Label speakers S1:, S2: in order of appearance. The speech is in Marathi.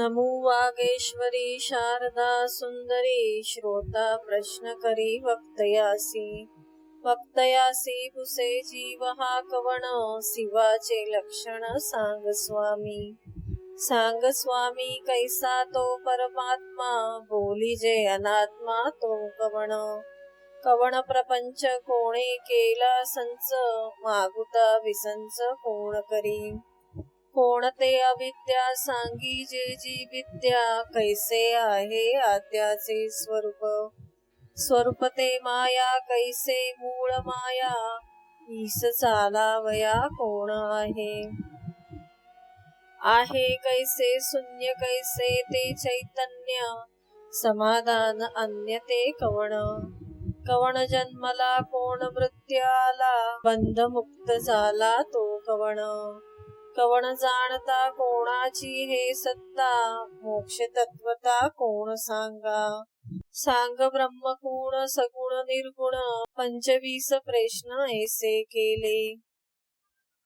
S1: नमो वागेश्वरी शारदा सुंदरी श्रोता प्रश्न करी वक्तयासी। वक्तयासी पुसे जीव हा कवण शिवाचे लक्षण सांग स्वामी। सांग स्वामी कैसा तो परमात्मा बोली जे अनात्मा तो कवण। कवण प्रपंच कोणे केला संच मागुता विसंच कोण करी। कोणते अविद्या? सांगी जे जी विद्या कैसे आहे आद्याचे स्वरूप? स्वरूप ते माया कैसे मूळ माया? ईस चालावया कोण आहे? आहे कैसे शून्य कैसे ते चैतन्य? समाधान अन्य ते कवण? कवण जन्मला कोण मृत्याला? बंध मुक्त झाला तो कवण? कवण जाणता कोणाची हे सत्ता? मोक्ष तत्वता कोण सांगा? सांग ब्रह्म कोण सगुण निर्गुण पंचवीस प्रश्न ऐसे केले.